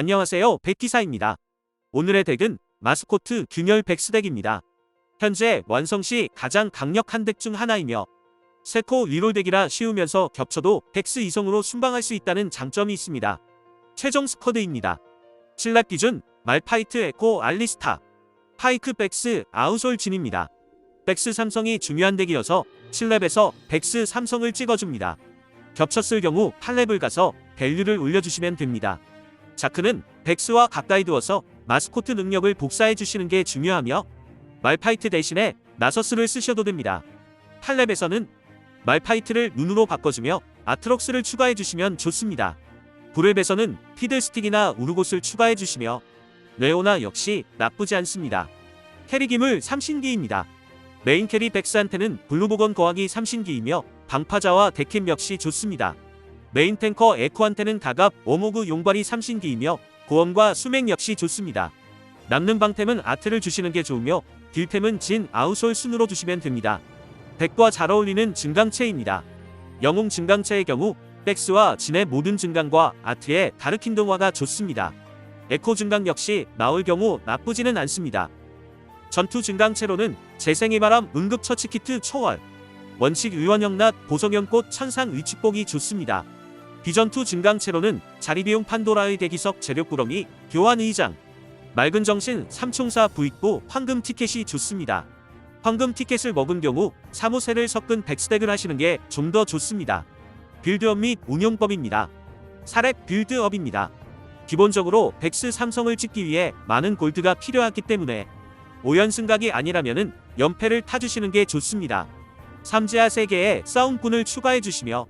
안녕하세요 백기사입니다. 오늘의 덱은 마스코트 균열 백스덱입니다. 현재 완성 시 가장 강력한 덱 중 하나이며 세코 리롤 덱이라 쉬우면서 겹쳐도 덱스 이성으로 순방할 수 있다는 장점이 있습니다. 최종 스쿼드입니다. 칠랍 기준 말파이트 에코 알리스타 파이크 백스 아우솔 진입니다. 백스 삼성이 중요한 덱이어서 7렙에서 백스 삼성을 찍어줍니다. 겹쳤을 경우 8렙을 가서 밸류를 올려주시면 됩니다. 자크는 백스와 가까이 두어서 마스코트 능력을 복사해 주시는 게 중요하며 말파이트 대신에 나서스를 쓰셔도 됩니다. 8렙에서는 말파이트를 눈으로 바꿔주며 아트록스를 추가해 주시면 좋습니다. 9렙에서는 피들스틱이나 우르곳을 추가해 주시며 레오나 역시 나쁘지 않습니다. 기물 삼신기입니다. 메인 캐리 백스한테는 블루보건 거하기 삼신기이며 방파자와 데킴 역시 좋습니다. 메인 탱커 에코한테는 가갑 오모그 용발이 삼신기이며 고엄과 수맹 역시 좋습니다. 남는 방템은 아트를 주시는 게 좋으며 딜템은 진 아우솔 순으로 주시면 됩니다. 백과 잘 어울리는 증강체입니다. 영웅 증강체의 경우 백스와 진의 모든 증강과 아트의 다르킨동화가 좋습니다. 에코 증강 역시 나올 경우 나쁘지는 않습니다. 전투 증강체로는 재생의 바람 응급처치 키트 초월 원칙 의원형낫 보성형꽃 천상 의축복이 좋습니다. 비전투 증강체로는 자리비용 판도라의 대기석 재력구렁이 교환 의장 맑은 정신 삼총사 부익부 황금 티켓이 좋습니다. 황금 티켓을 먹은 경우 사무세를 섞은 백스덱을 하시는 게 좀 더 좋습니다. 빌드업 및 운용법입니다. 사렙 빌드업입니다. 기본적으로 백스 삼성을 찍기 위해 많은 골드가 필요하기 때문에 5연승각이 아니라면은 연패를 타주시는 게 좋습니다. 삼지하 3개의 싸움꾼을 추가해 주시며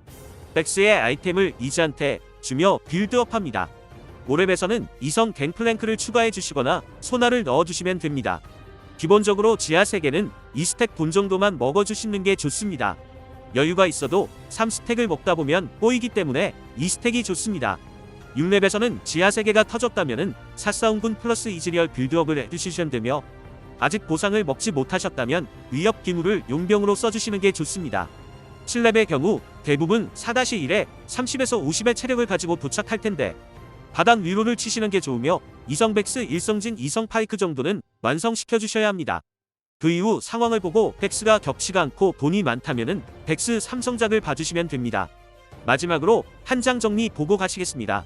백스의 아이템을 이즈한테 주며 빌드업합니다. 오랩에서는 이성 갱플랭크를 추가해 주시거나 소나를 넣어 주시면 됩니다. 기본적으로 지하 3개는 2스택 본 정도만 먹어 주시는 게 좋습니다. 여유가 있어도 3스택을 먹다 보면 꼬이기 때문에 2스택이 좋습니다. 6렙에서는 지하 3개가 터졌다면은 사싸움군 플러스 이즈리얼 빌드업을 해주시면 되며 아직 보상을 먹지 못하셨다면 위협 기물을 용병으로 써주시는 게 좋습니다. 7렙의 경우 대부분 4-1에 30에서 50의 체력을 가지고 도착할 텐데 바닥 위로를 치시는 게 좋으며 이성백스 일성진 이성 파이크 정도는 완성시켜 주셔야 합니다. 그 이후 상황을 보고 백스가 겹치가 않고 돈이 많다면은 백스 삼성작을 봐주시면 됩니다. 마지막으로 한 장 정리 보고 가시겠습니다.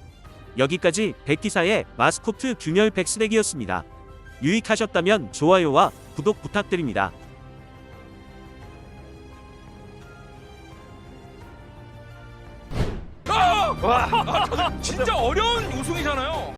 여기까지 백기사의 마스코트 균열 백스덱이었습니다. 유익하셨다면 좋아요와 구독 부탁드립니다. 와, 아, 진짜 어려운 우승이잖아요.